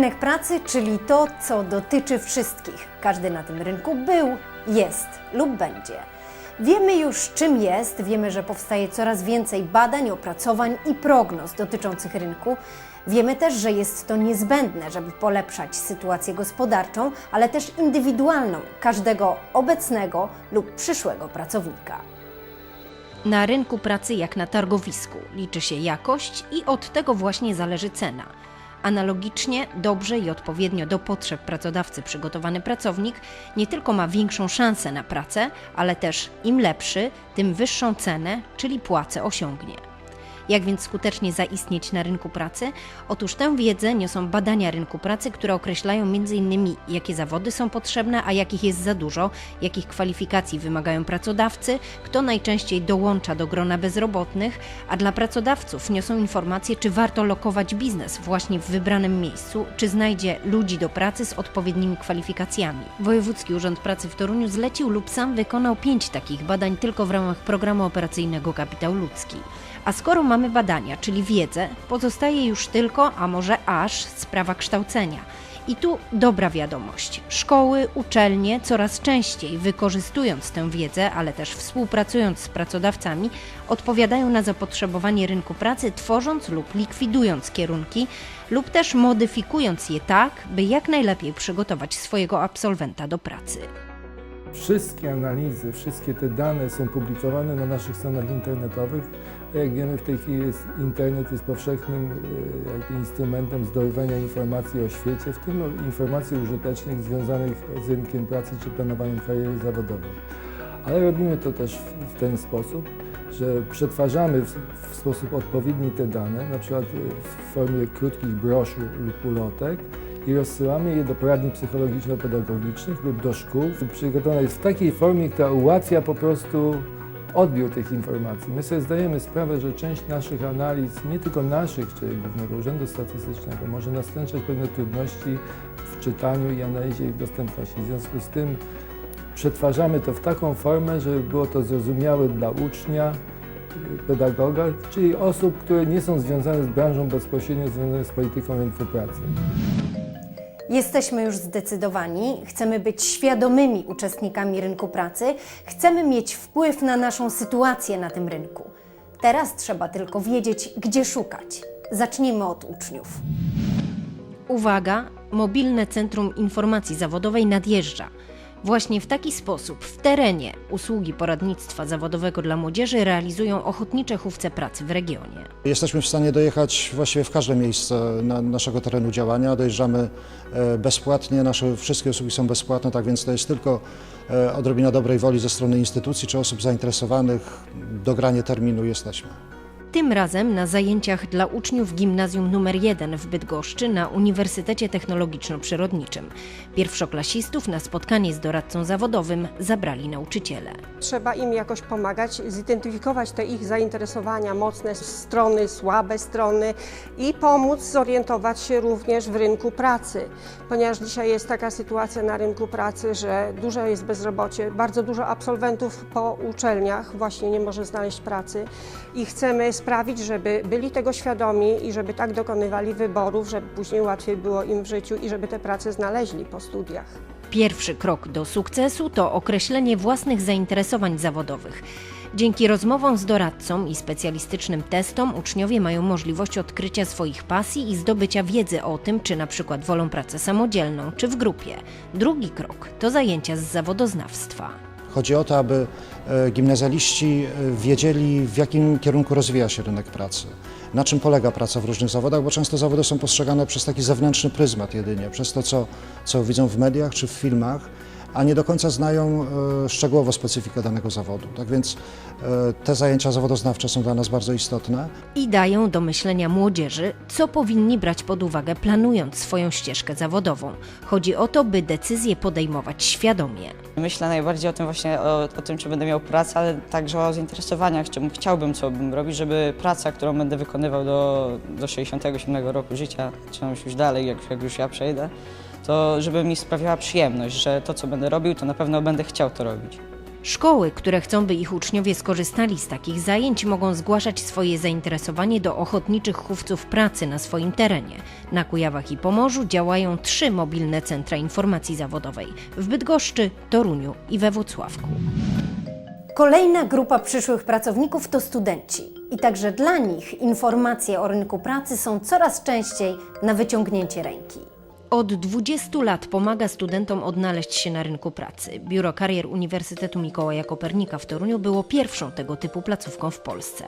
Rynek pracy, czyli to, co dotyczy wszystkich. Każdy na tym rynku był, jest lub będzie. Wiemy już, czym jest, wiemy, że powstaje coraz więcej badań, opracowań i prognoz dotyczących rynku. Wiemy też, że jest to niezbędne, żeby polepszać sytuację gospodarczą, ale też indywidualną każdego obecnego lub przyszłego pracownika. Na rynku pracy jak na targowisku liczy się jakość i od tego właśnie zależy cena. Analogicznie, dobrze i odpowiednio do potrzeb pracodawcy przygotowany pracownik nie tylko ma większą szansę na pracę, ale też im lepszy, tym wyższą cenę, czyli płacę osiągnie. Jak więc skutecznie zaistnieć na rynku pracy? Otóż tę wiedzę niosą badania rynku pracy, które określają m.in. jakie zawody są potrzebne, a jakich jest za dużo, jakich kwalifikacji wymagają pracodawcy, kto najczęściej dołącza do grona bezrobotnych, a dla pracodawców niosą informacje, czy warto lokować biznes właśnie w wybranym miejscu, czy znajdzie ludzi do pracy z odpowiednimi kwalifikacjami. Wojewódzki Urząd Pracy w Toruniu zlecił lub sam wykonał pięć takich badań tylko w ramach programu operacyjnego Kapitał Ludzki. A skoro mamy badania, czyli wiedzę, pozostaje już tylko, a może aż, sprawa kształcenia. I tu dobra wiadomość. Szkoły, uczelnie coraz częściej wykorzystując tę wiedzę, ale też współpracując z pracodawcami, odpowiadają na zapotrzebowanie rynku pracy, tworząc lub likwidując kierunki, lub też modyfikując je tak, by jak najlepiej przygotować swojego absolwenta do pracy. Wszystkie analizy, wszystkie te dane są publikowane na naszych stronach internetowych. A jak wiemy, w tej chwili jest, internet jest powszechnym e, jakby instrumentem zdobywania informacji o świecie, w tym informacji użytecznych związanych z rynkiem pracy czy planowaniem kariery zawodowej. Ale robimy to też w, w ten sposób, że przetwarzamy w, w sposób odpowiedni te dane, na przykład w formie krótkich broszur lub ulotek, i rozsyłamy je do poradni psychologiczno-pedagogicznych lub do szkół. Przygotowana jest w takiej formie, która ułatwia po prostu odbiór tych informacji. My sobie zdajemy sprawę, że część naszych analiz, nie tylko naszych, czy Głównego Urzędu Statystycznego, może nastręczać pewne trudności w czytaniu i analizie ich dostępności. W związku z tym przetwarzamy to w taką formę, żeby było to zrozumiałe dla ucznia, pedagoga, czyli osób, które nie są związane z branżą bezpośrednio związane z polityką rynku pracy. Jesteśmy już zdecydowani, chcemy być świadomymi uczestnikami rynku pracy, chcemy mieć wpływ na naszą sytuację na tym rynku. Teraz trzeba tylko wiedzieć, gdzie szukać. Zacznijmy od uczniów. Uwaga, mobilne Centrum Informacji Zawodowej nadjeżdża. Właśnie w taki sposób w terenie usługi poradnictwa zawodowego dla młodzieży realizują ochotnicze chówce pracy w regionie. Jesteśmy w stanie dojechać właściwie w każde miejsce na naszego terenu działania. Dojeżdżamy e, bezpłatnie, nasze wszystkie usługi są bezpłatne, tak więc to jest tylko e, odrobina dobrej woli ze strony instytucji czy osób zainteresowanych. Dogranie terminu jesteśmy. Tym razem na zajęciach dla uczniów Gimnazjum nr 1 w Bydgoszczy na Uniwersytecie Technologiczno-Przyrodniczym. Pierwszoklasistów na spotkanie z doradcą zawodowym zabrali nauczyciele. Trzeba im jakoś pomagać, zidentyfikować te ich zainteresowania, mocne strony, słabe strony i pomóc zorientować się również w rynku pracy, ponieważ dzisiaj jest taka sytuacja na rynku pracy, że duże jest bezrobocie, bardzo dużo absolwentów po uczelniach właśnie nie może znaleźć pracy i chcemy sprawić, żeby byli tego świadomi i żeby tak dokonywali wyborów, żeby później łatwiej było im w życiu i żeby te prace znaleźli po studiach. Pierwszy krok do sukcesu to określenie własnych zainteresowań zawodowych. Dzięki rozmowom z doradcą i specjalistycznym testom uczniowie mają możliwość odkrycia swoich pasji i zdobycia wiedzy o tym, czy na przykład wolą pracę samodzielną, czy w grupie. Drugi krok to zajęcia z zawodoznawstwa. Chodzi o to, aby e, gimnazjaliści e, wiedzieli, w jakim kierunku rozwija się rynek pracy, na czym polega praca w różnych zawodach, bo często zawody są postrzegane przez taki zewnętrzny pryzmat jedynie, przez to, co, co widzą w mediach czy w filmach, a nie do końca znają e, szczegółowo specyfikę danego zawodu. Tak więc e, te zajęcia zawodoznawcze są dla nas bardzo istotne. I dają do myślenia młodzieży, co powinni brać pod uwagę, planując swoją ścieżkę zawodową. Chodzi o to, by decyzje podejmować świadomie. Myślę najbardziej o tym właśnie, o, o tym, czy będę miał pracę, ale także o zainteresowaniach, czym chciałbym, co bym robić, żeby praca, którą będę wykonywał do, do 67 roku życia, czy już dalej, jak, jak już ja przejdę, to żeby mi sprawiała przyjemność, że to, co będę robił, to na pewno będę chciał to robić. Szkoły, które chcą, by ich uczniowie skorzystali z takich zajęć, mogą zgłaszać swoje zainteresowanie do ochotniczych chówców pracy na swoim terenie. Na Kujawach i Pomorzu działają trzy mobilne centra informacji zawodowej w Bydgoszczy, Toruniu i we Włocławku. Kolejna grupa przyszłych pracowników to studenci. I także dla nich informacje o rynku pracy są coraz częściej na wyciągnięcie ręki. Od 20 lat pomaga studentom odnaleźć się na rynku pracy. Biuro Karier Uniwersytetu Mikołaja Kopernika w Toruniu było pierwszą tego typu placówką w Polsce.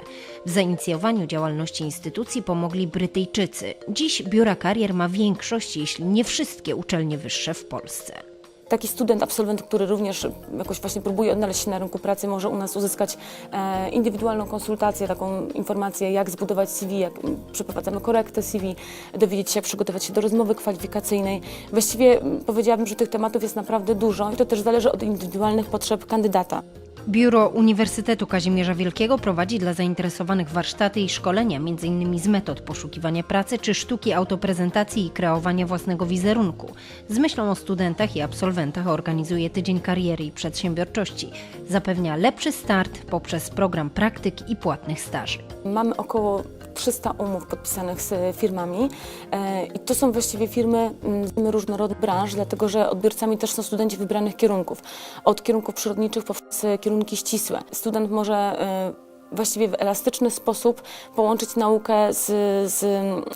W zainicjowaniu działalności instytucji pomogli Brytyjczycy. Dziś biura karier ma większość, jeśli nie wszystkie uczelnie wyższe w Polsce. Taki student, absolwent, który również jakoś właśnie próbuje odnaleźć się na rynku pracy, może u nas uzyskać e, indywidualną konsultację, taką informację, jak zbudować CV, jak przeprowadzamy korektę CV, dowiedzieć się, jak przygotować się do rozmowy kwalifikacyjnej. Właściwie powiedziałabym, że tych tematów jest naprawdę dużo i to też zależy od indywidualnych potrzeb kandydata. Biuro Uniwersytetu Kazimierza Wielkiego prowadzi dla zainteresowanych warsztaty i szkolenia, m.in. z metod poszukiwania pracy czy sztuki autoprezentacji i kreowania własnego wizerunku. Z myślą o studentach i absolwentach organizuje Tydzień Kariery i Przedsiębiorczości. Zapewnia lepszy start poprzez program praktyk i płatnych staży. Mamy około 300 umów podpisanych z firmami e, i to są właściwie firmy mm, z różnorodnych branż, dlatego że odbiorcami też są studenci wybranych kierunków. Od kierunków przyrodniczych poprzez kierunki ścisłe. Student może e, właściwie w elastyczny sposób połączyć naukę z, z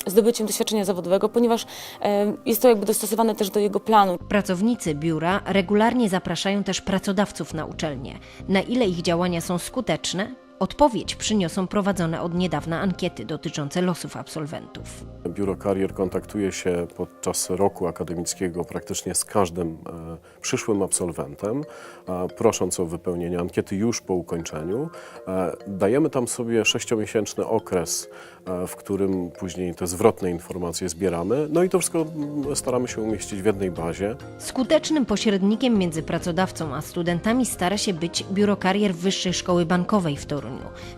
zdobyciem doświadczenia zawodowego, ponieważ e, jest to jakby dostosowane też do jego planu. Pracownicy biura regularnie zapraszają też pracodawców na uczelnie. Na ile ich działania są skuteczne? Odpowiedź przyniosą prowadzone od niedawna ankiety dotyczące losów absolwentów. Biuro Karier kontaktuje się podczas roku akademickiego praktycznie z każdym e, przyszłym absolwentem, prosząc o wypełnienie ankiety już po ukończeniu. E, dajemy tam sobie sześciomiesięczny okres, e, w którym później te zwrotne informacje zbieramy. No i to wszystko mm, staramy się umieścić w jednej bazie. Skutecznym pośrednikiem między pracodawcą a studentami stara się być Biuro Karier Wyższej Szkoły Bankowej w Toruniu.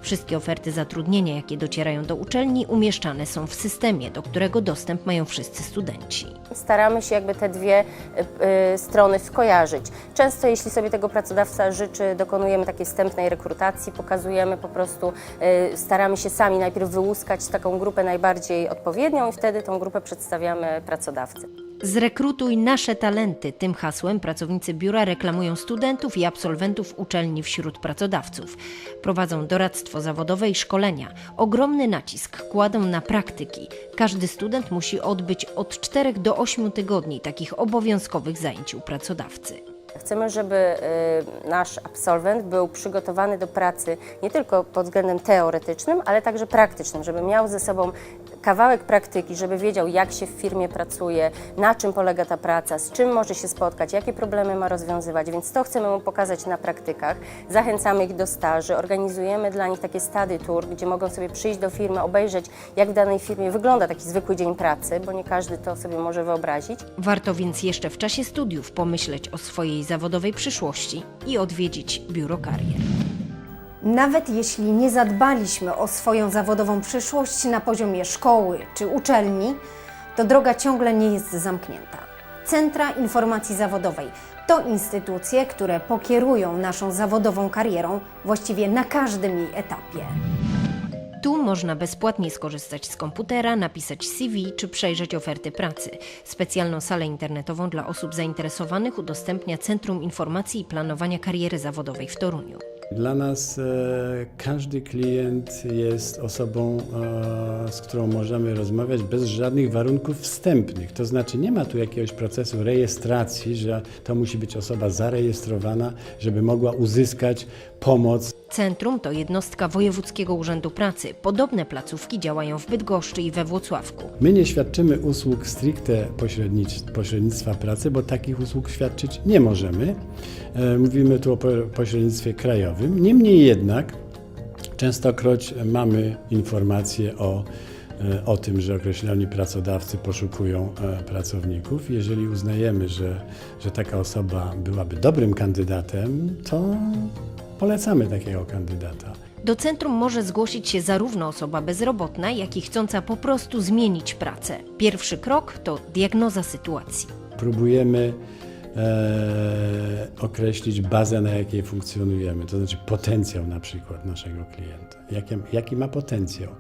Wszystkie oferty zatrudnienia, jakie docierają do uczelni, umieszczane są w systemie, do którego dostęp mają wszyscy studenci. staramy się jakby te dwie y, y, strony skojarzyć. Często jeśli sobie tego pracodawca życzy, dokonujemy takiej wstępnej rekrutacji, pokazujemy po prostu, y, staramy się sami najpierw wyłuskać taką grupę najbardziej odpowiednią i wtedy tą grupę przedstawiamy pracodawcy. Zrekrutuj nasze talenty. Tym hasłem pracownicy biura reklamują studentów i absolwentów uczelni wśród pracodawców. Prowadzą doradztwo zawodowe i szkolenia. Ogromny nacisk kładą na praktyki. Każdy student musi odbyć od 4 do 8 tygodni takich obowiązkowych zajęć u pracodawcy. Chcemy, żeby y, nasz absolwent był przygotowany do pracy nie tylko pod względem teoretycznym, ale także praktycznym, żeby miał ze sobą kawałek praktyki, żeby wiedział, jak się w firmie pracuje, na czym polega ta praca, z czym może się spotkać, jakie problemy ma rozwiązywać, więc to chcemy mu pokazać na praktykach. Zachęcamy ich do staży, organizujemy dla nich takie study tour, gdzie mogą sobie przyjść do firmy, obejrzeć, jak w danej firmie wygląda taki zwykły dzień pracy, bo nie każdy to sobie może wyobrazić. Warto więc jeszcze w czasie studiów pomyśleć o swojej zawodowej przyszłości i odwiedzić biuro karier. Nawet jeśli nie zadbaliśmy o swoją zawodową przyszłość na poziomie szkoły czy uczelni, to droga ciągle nie jest zamknięta. Centra Informacji Zawodowej to instytucje, które pokierują naszą zawodową karierą właściwie na każdym jej etapie. Tu można bezpłatnie skorzystać z komputera, napisać CV czy przejrzeć oferty pracy. Specjalną salę internetową dla osób zainteresowanych udostępnia Centrum Informacji i Planowania Kariery Zawodowej w Toruniu. Dla nas e, każdy klient jest osobą, e, z którą możemy rozmawiać bez żadnych warunków wstępnych. To znaczy nie ma tu jakiegoś procesu rejestracji, że to musi być osoba zarejestrowana, żeby mogła uzyskać pomoc Centrum to jednostka Wojewódzkiego Urzędu Pracy. Podobne placówki działają w Bydgoszczy i we Włocławku. My nie świadczymy usług stricte pośrednic- pośrednictwa pracy, bo takich usług świadczyć nie możemy. E, Mówimy tu o po- pośrednictwie krajowym. Niemniej jednak częstokroć mamy informacje o, e, o tym, że określeni pracodawcy poszukują e, pracowników. Jeżeli uznajemy, że, że taka osoba byłaby dobrym kandydatem, to polecamy takiego kandydata. Do centrum może zgłosić się zarówno osoba bezrobotna, jak i chcąca po prostu zmienić pracę. Pierwszy krok to diagnoza sytuacji. próbujemy e, określić bazę, na jakiej funkcjonujemy, to znaczy potencjał na przykład naszego klienta. Jaki, jaki ma potencjał?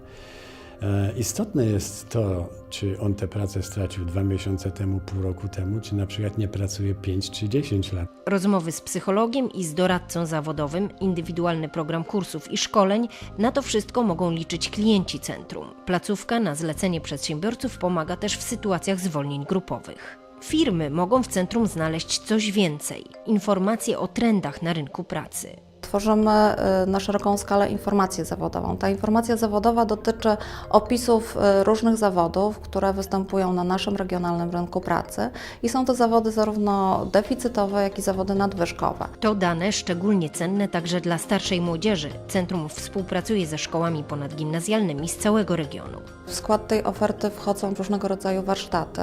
E, Istotne jest to, czy on tę pracę stracił dwa miesiące temu, pół roku temu, czy na przykład nie pracuje 5 czy 10 lat. Rozmowy z psychologiem i z doradcą zawodowym, indywidualny program kursów i szkoleń na to wszystko mogą liczyć klienci centrum. Placówka na zlecenie przedsiębiorców pomaga też w sytuacjach zwolnień grupowych. Firmy mogą w centrum znaleźć coś więcej informacje o trendach na rynku pracy. Tworzymy y, na szeroką skalę informację zawodową. Ta informacja zawodowa dotyczy opisów y, różnych zawodów, które występują na naszym regionalnym rynku pracy i są to zawody zarówno deficytowe, jak i zawody nadwyżkowe. To dane szczególnie cenne także dla starszej młodzieży. Centrum współpracuje ze szkołami ponadgimnazjalnymi z całego regionu. W skład tej oferty wchodzą różnego rodzaju warsztaty.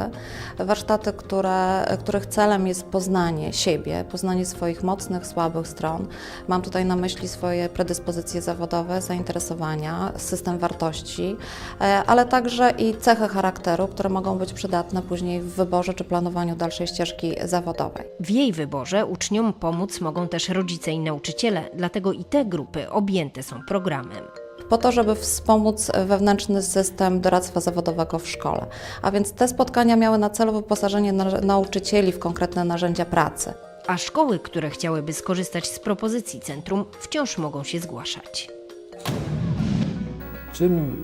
Warsztaty, które, których celem jest poznanie siebie, poznanie swoich mocnych, słabych stron. Mam tutaj na myśli swoje predyspozycje zawodowe, zainteresowania, system wartości, e, ale także i cechy charakteru, które mogą być przydatne później w wyborze czy planowaniu dalszej ścieżki zawodowej. W jej wyborze uczniom pomóc mogą też rodzice i nauczyciele, dlatego i te grupy objęte są programem. po to, żeby wspomóc wewnętrzny system doradztwa zawodowego w szkole. A więc te spotkania miały na celu wyposażenie na- nauczycieli w konkretne narzędzia pracy. A szkoły, które chciałyby skorzystać z propozycji centrum, wciąż mogą się zgłaszać. Czym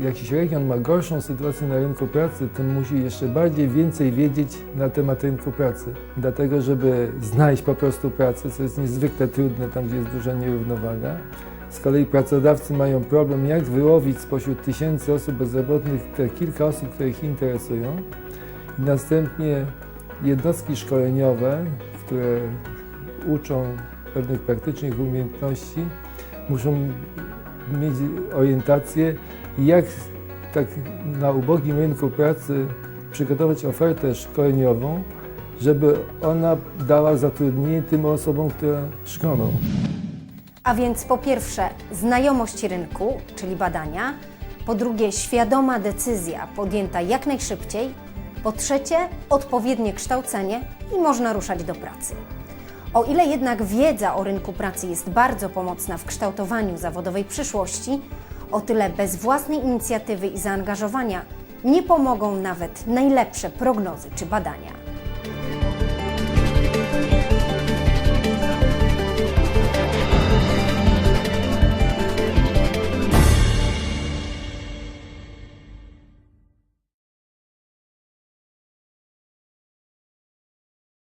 jakiś region ma gorszą sytuację na rynku pracy, tym musi jeszcze bardziej więcej wiedzieć na temat rynku pracy. Dlatego, żeby znaleźć po prostu pracę, co jest niezwykle trudne tam, gdzie jest duża nierównowaga. Z kolei pracodawcy mają problem, jak wyłowić spośród tysięcy osób bezrobotnych te kilka osób, które ich interesują. I następnie jednostki szkoleniowe, które uczą pewnych praktycznych umiejętności, muszą mieć orientację, jak tak na ubogim rynku pracy przygotować ofertę szkoleniową, żeby ona dała zatrudnienie tym osobom, które szkolą. A więc po pierwsze znajomość rynku, czyli badania, po drugie świadoma decyzja podjęta jak najszybciej, po trzecie odpowiednie kształcenie i można ruszać do pracy. O ile jednak wiedza o rynku pracy jest bardzo pomocna w kształtowaniu zawodowej przyszłości, o tyle bez własnej inicjatywy i zaangażowania nie pomogą nawet najlepsze prognozy czy badania.